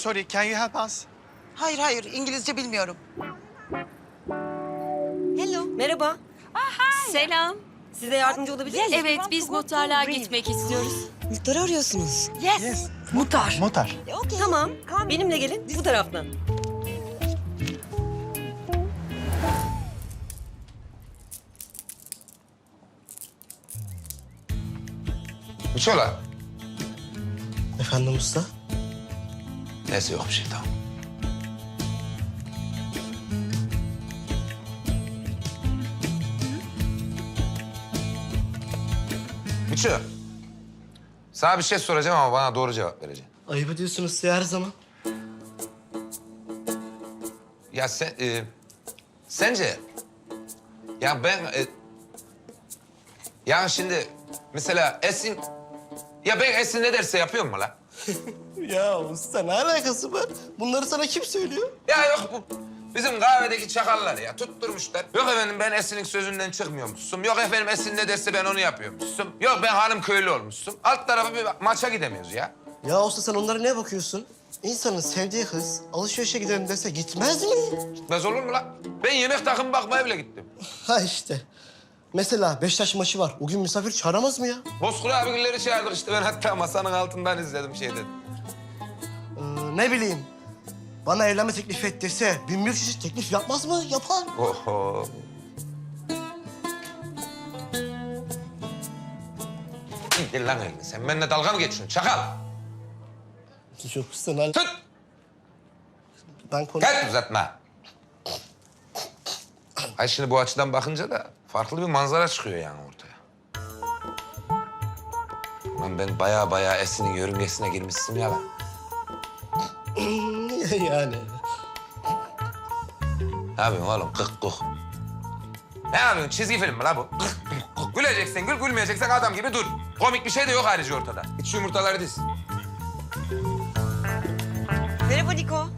Sorry, can you help us? Hayır hayır İngilizce bilmiyorum. Hello. Merhaba. Selam. Size yardımcı olabilir miyim? Evet, biz muhtarlığa gitmek istiyoruz. Muhtarı arıyorsunuz. Yes. Muhtar. Motar. Tamam. Benimle gelin. Bu taraftan. Miço lan. Efendim usta? Neyse yok bir şey tamam. Miço. Sana bir şey soracağım ama bana doğru cevap vereceksin. Ayıp ediyorsunuz size her zaman. Ya sen... e, sence... Ya ben... E, ya şimdi mesela Esin... Ya ben Esin ne derse yapıyor mu lan? Ya usta ne alakası var? Bunları sana kim söylüyor? Ya yok bu bizim kahvedeki çakallar ya tutturmuşlar. Yok efendim ben Esin'in sözünden çıkmıyormuşsun. Yok efendim Esin ne derse ben onu yapıyormuşsun. Yok ben hanım köylü olmuşsun. Alt tarafa bir maça gidemiyoruz ya. Ya usta sen onlara ne bakıyorsun? İnsanın sevdiği kız alışverişe gidelim dese gitmez mi? Gitmez olur mu lan? Ben yemek takım bakmaya bile gittim. Ha işte. Mesela Beşiktaş maçı var. O gün misafir çağıramaz mı ya? Bozkurt abigilleri çağırdık işte ben hatta masanın altından izledim şeyden. Ee, ne bileyim. Bana evlenme teklif et dese bin bir çeşit teklif yapmaz mı? Yapar. Oho. İndir lan elini. Sen benimle dalga mı geçiyorsun? Çakal. Yok al- Tut. Ben konuş... Gel uzatma. Ay şimdi bu açıdan bakınca da farklı bir manzara çıkıyor yani ortaya. Lan ben baya baya Esin'in yörüngesine girmişsin ya lan. yani. Ne yapıyorsun oğlum? Kık kık. Ne yapıyorsun? Çizgi film mi la bu? Kık kık. Güleceksen gül, gülmeyeceksen adam gibi dur. Komik bir şey de yok ayrıca ortada. Şu yumurtaları diz. Merhaba Niko.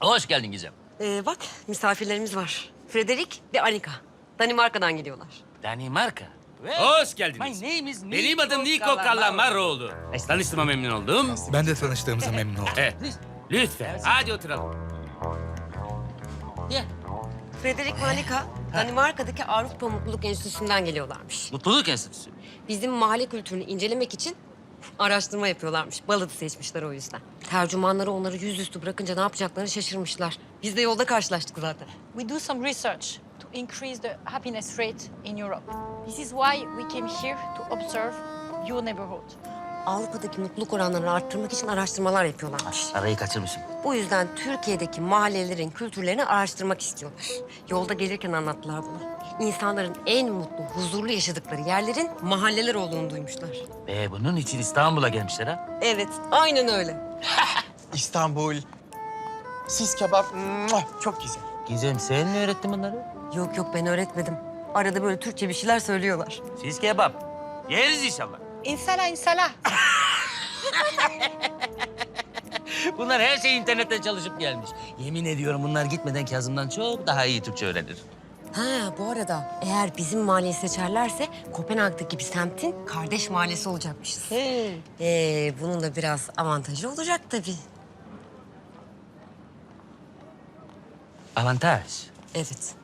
Hoş geldin Gizem. Ee, bak misafirlerimiz var. Frederik ve Anika. Danimarka'dan geliyorlar. Danimarka. Hoş geldiniz. My name is Benim adım Niko Kallamaroğlu. Tanıştığıma memnun oldum. Ben de tanıştığımıza memnun oldum. Evet. Lütfen. Hadi oturalım. Yeah. Frederik ve Anika Danimarka'daki Avrupa Mutluluk Enstitüsü'nden geliyorlarmış. Mutluluk Enstitüsü. Bizim mahalle kültürünü incelemek için araştırma yapıyorlarmış. Balık'ı seçmişler o yüzden. Tercümanları onları yüzüstü bırakınca ne yapacaklarını şaşırmışlar. Biz de yolda karşılaştık zaten. we do some research to increase the happiness rate in Europe. This is why we came here to observe your neighborhood. Avrupa'daki mutluluk oranlarını arttırmak için araştırmalar yapıyorlarmış. Arayı kaçırmışım. Bu yüzden Türkiye'deki mahallelerin kültürlerini araştırmak istiyorlar. Yolda gelirken anlattılar bunu. İnsanların en mutlu, huzurlu yaşadıkları yerlerin mahalleler olduğunu duymuşlar. Ee, bunun için İstanbul'a gelmişler ha. Evet, aynen öyle. İstanbul. Sis kebap. muah, Çok güzel. Gizem sen mi öğrettin bunları? Yok yok ben öğretmedim. Arada böyle Türkçe bir şeyler söylüyorlar. Siz kebap. Yeriz inşallah. Insala, insala. Bunlar her şey internetten çalışıp gelmiş. Yemin ediyorum bunlar gitmeden Kazım'dan çok daha iyi Türkçe öğrenir. Ha bu arada eğer bizim mahalleyi seçerlerse Kopenhag'daki bir semtin kardeş mahallesi olacakmışız. Ee, bunun da biraz avantajı olacak tabii. Avantaj. Evet.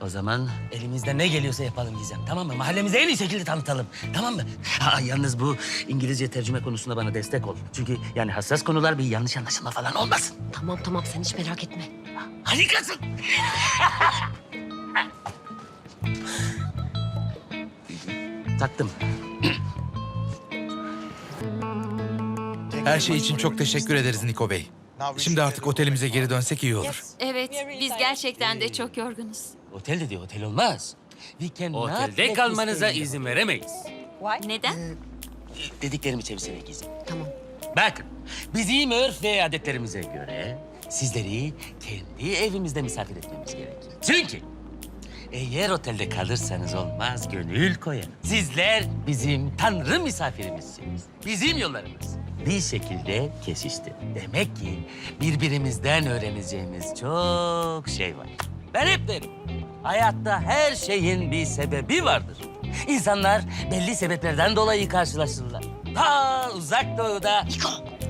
O zaman elimizden ne geliyorsa yapalım Gizem. Tamam mı? Mahallemizi en iyi şekilde tanıtalım. Tamam mı? Ha, yalnız bu İngilizce tercüme konusunda bana destek ol. Çünkü yani hassas konular bir yanlış anlaşılma falan olmasın. Tamam tamam sen hiç merak etme. Harikasın. Taktım. Her şey için çok teşekkür ederiz Niko Bey. Şimdi artık otelimize geri dönsek iyi olur. Evet, biz gerçekten de çok yorgunuz. Otel dedi, otel olmaz. We cannot Otelde let kalmanıza this izin veremeyiz. Neden? Dediklerimi çevirsene Gizem. Tamam. Bakın, bizim örf ve adetlerimize göre sizleri kendi evimizde misafir etmemiz gerekir. Çünkü eğer otelde kalırsanız olmaz gönül koyarım. Sizler bizim tanrı misafirimizsiniz. Bizim yollarımız bir şekilde kesişti. Demek ki birbirimizden öğreneceğimiz çok şey var. Ben hep derim, hayatta her şeyin bir sebebi vardır. İnsanlar belli sebeplerden dolayı karşılaşırlar. Ta uzak doğuda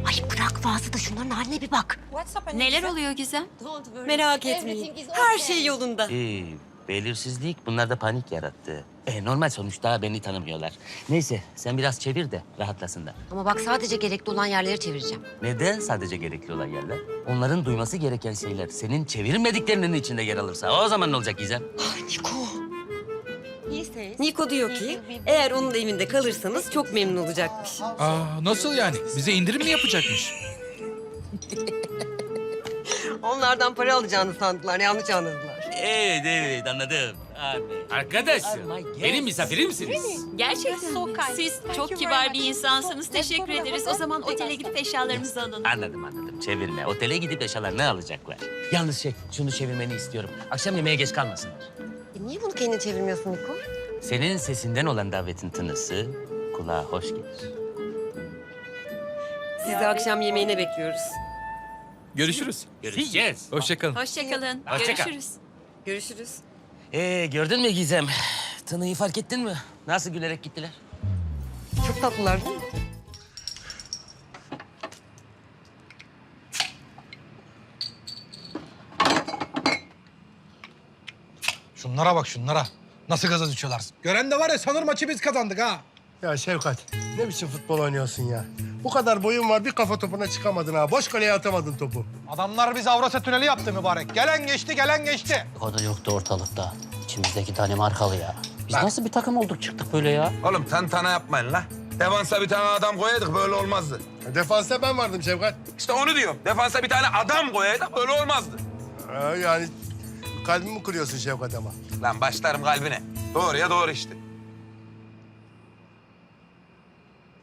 Ay bırak Fazla da şunların haline bir bak. Neler oluyor Gizem? Merak etmeyin. Her şey yolunda. Ee, belirsizlik bunlar da panik yarattı. E, normal sonuçta beni tanımıyorlar. Neyse sen biraz çevir de rahatlasınlar. Ama bak sadece gerekli olan yerleri çevireceğim. Neden sadece gerekli olan yerler? Onların duyması gereken şeyler senin çevirmediklerinin içinde yer alırsa o zaman ne olacak Gizem? Niko. Niko diyor ki eğer onun evinde kalırsanız çok memnun olacakmış. Aa, nasıl yani? Bize indirim mi yapacakmış? Onlardan para alacağını sandılar, yanlış anladılar. Evet evet anladım. Abi. Arkadaşım, benim misafirimsiniz. Gerçekten. Siz çok kibar bir insansınız. Teşekkür ederiz. O zaman otele gidip eşyalarımızı alın. Anladım anladım. Çevirme. Otele gidip eşyalarını alacaklar. Yalnız şey, şunu çevirmeni istiyorum. Akşam yemeğe geç kalmasınlar. E niye bunu kendin çevirmiyorsun Niko? Senin sesinden olan davetin tınısı kulağa hoş gelir. Sizi akşam yemeğine bekliyoruz. Görüşürüz. Görüşeceğiz. Hoşçakalın. Hoşçakalın. Hoşça kal. Görüşürüz. Görüşürüz. Ee, gördün mü Gizem? Tınıyı fark ettin mi? Nasıl gülerek gittiler? Çok tatlılar değil mi? Şunlara bak şunlara. Nasıl gaza düşüyorlar. Gören de var ya sanır maçı biz kazandık ha. Ya Şevkat ne biçim futbol oynuyorsun ya? Bu kadar boyun var bir kafa topuna çıkamadın ha. Boş kaleye atamadın topu. Adamlar biz Avrasya Tüneli yaptı mübarek. Gelen geçti, gelen geçti. O da yoktu ortalıkta. İçimizdeki Danimarkalı ya. Biz nasıl bir takım olduk çıktık böyle ya? Oğlum tantana yapmayın la. Defansa bir tane adam koyaydık böyle olmazdı. Defansa ben vardım Şevkat. İşte onu diyorum. Defansa bir tane adam koyaydık böyle olmazdı. Ha, yani kalbimi kırıyorsun Şevkat ama. Lan başlarım kalbine. Doğru ya doğru işte.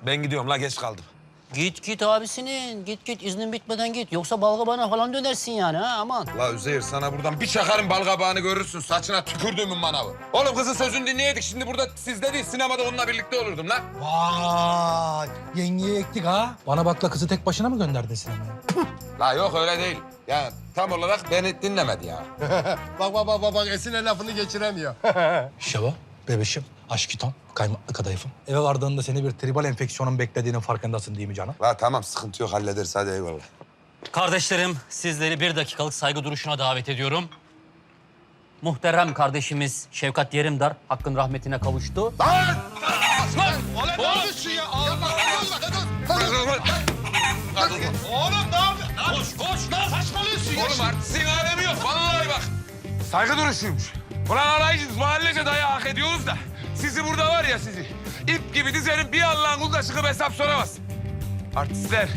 Ben gidiyorum la geç kaldım. Git git abisinin. Git git iznin bitmeden git. Yoksa balgabana falan dönersin yani ha aman. La Üzeyir sana buradan bir çakarım balgabağını görürsün. Saçına tükürdüğümün manavı. Oğlum kızın sözünü dinleyeydik. Şimdi burada sizde değil sinemada onunla birlikte olurdum lan. Vay, yengeye ektik ha. Bana bakla kızı tek başına mı gönderdin sinemaya? La yok öyle değil. Ya tam olarak beni dinlemedi ya. bak bak bak bak, Esin'e lafını geçiremiyor. Şeva, bebeşim, aşkitom, kaymaklı kadayıfım. Eve vardığında seni bir tribal enfeksiyonun beklediğinin farkındasın değil mi canım? La tamam sıkıntı yok hallederiz hadi eyvallah. Kardeşlerim sizleri bir dakikalık saygı duruşuna davet ediyorum. Muhterem kardeşimiz Şevkat Yerimdar hakkın rahmetine kavuştu. Lan! Lan! Oğlum ne yapıyorsun ya? Allah Allah! Oğlum ne yapıyorsun? Koş koş lan saçmalıyorsun ya. Oğlum artistin alemi yok vallahi bak. Saygı duruşuymuş. Ulan arayıcıyız mahallece dayağı hak ediyoruz da. Sizi burada var ya sizi. İp gibi dizerim bir Allah'ın kulda çıkıp hesap soramaz. Artistler.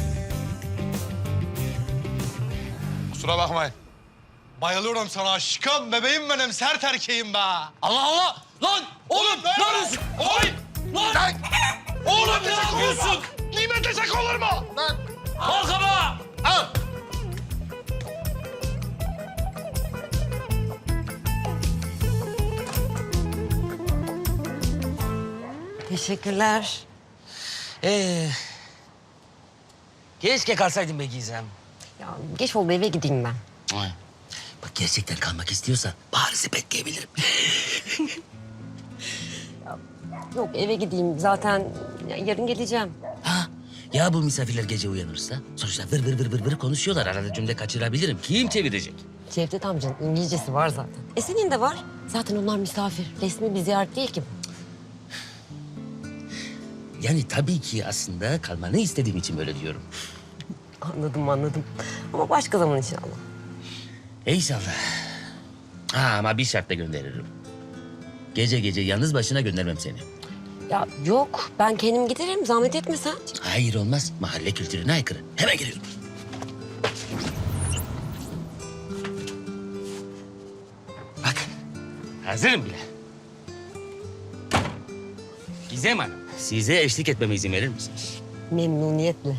Kusura bakmayın. Bayılıyorum sana aşkım, bebeğim benim, sert erkeğim be. Allah Allah! Lan! Oğlum ne yapıyorsun? Oy! Lan! Oğlum ne yapıyorsun? Nimet tek olur mu? Balgaba! Al! Teşekkürler. Ee, keşke kalsaydın be Gizem. Ya geç oldu eve gideyim ben. Ay, Bak gerçekten kalmak istiyorsan Paris'i bekleyebilirim. Yok eve gideyim zaten ya, yarın geleceğim. Ha, ya bu misafirler gece uyanırsa? Sonuçta vır vır vır vır vır konuşuyorlar. Arada cümle kaçırabilirim. Kim çevirecek? Cevdet amcanın İngilizcesi var zaten. E senin de var. Zaten onlar misafir. Resmi bir ziyaret değil ki bu. Yani tabii ki aslında kalmanı istediğim için böyle diyorum. Anladım anladım. Ama başka zaman inşallah. İnşallah. Ha, ama bir şartla gönderirim. Gece gece yalnız başına göndermem seni. Ya yok ben kendim giderim zahmet etme sen. Hayır olmaz. Mahalle kültürüne aykırı. Hemen geliyorum. Bak. Hazırım bile. Gizem Hanım. Size eşlik etmeme izin verir misiniz? Memnuniyetle.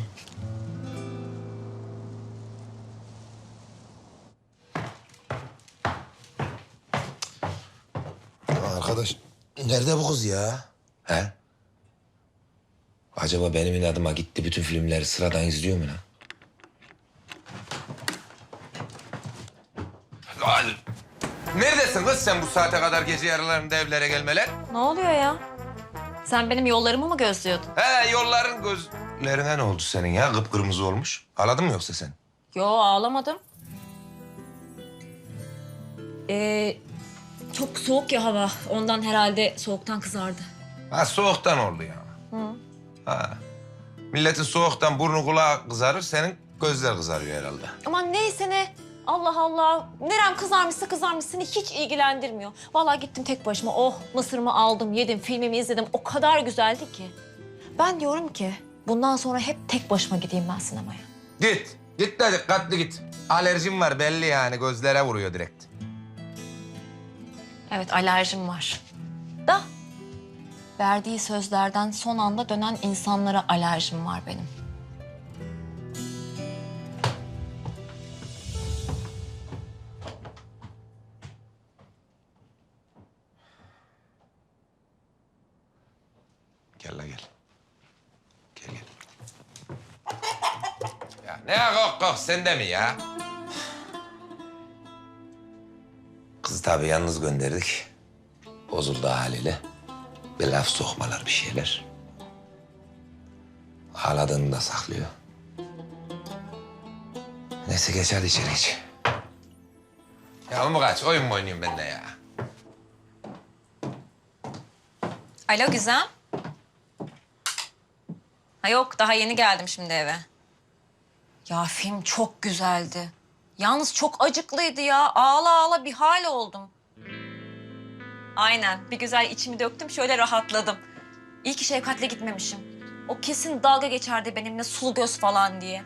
Arkadaş nerede bu kız ya? He? Acaba benim inadıma gitti bütün filmleri sıradan izliyor mu lan? Ay, Neredesin kız sen bu saate kadar gece yarılarında evlere gelmeler? Ne oluyor ya? Sen benim yollarımı mı gözlüyordun? He yolların göz... Gözlerine ne oldu senin ya? Kıpkırmızı olmuş. Ağladın mı yoksa sen? Yo ağlamadım. Ee, çok soğuk ya hava. Ondan herhalde soğuktan kızardı. Ha soğuktan oldu ya. Ha. Milletin soğuktan burnu kulağı kızarır, senin gözler kızarıyor herhalde. Aman neyse ne. Allah Allah. Nerem kızarmışsa kızarmış seni hiç ilgilendirmiyor. Vallahi gittim tek başıma. Oh mısırımı aldım, yedim, filmimi izledim. O kadar güzeldi ki. Ben diyorum ki bundan sonra hep tek başıma gideyim ben sinemaya. Git. Git de dikkatli git. Alerjim var belli yani. Gözlere vuruyor direkt. Evet alerjim var. Da verdiği sözlerden son anda dönen insanlara alerjim var benim. Gel la gel. Gel gel. Ya ne kok kok sende mi ya? Kızı tabii yalnız gönderdik. Bozuldu haliyle. Bir laf sokmalar bir şeyler. Ağladığını da saklıyor. Neyse geç hadi içeri geç. Ya mı kaç? Oyun mu oynuyorum ben de ya? Alo Gizem. Ha yok daha yeni geldim şimdi eve. Ya film çok güzeldi. Yalnız çok acıklıydı ya. Ağla ağla bir hal oldum. Aynen bir güzel içimi döktüm şöyle rahatladım. İyi ki Şevkat'le gitmemişim. O kesin dalga geçerdi benimle sulu göz falan diye.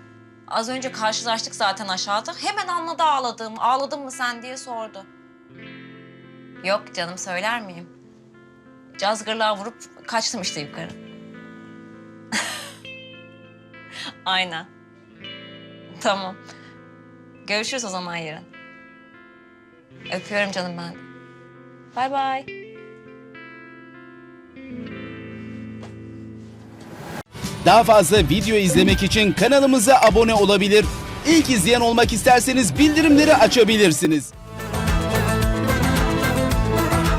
Az önce karşılaştık zaten aşağıda. Hemen anladı ağladığımı. Ağladın mı sen diye sordu. Yok canım söyler miyim? cazgırlığa vurup kaçtım işte yukarı. Aynen. Tamam. Görüşürüz o zaman yarın. Öpüyorum canım ben. Bay bay. Daha fazla video izlemek için kanalımıza abone olabilir. İlk izleyen olmak isterseniz bildirimleri açabilirsiniz.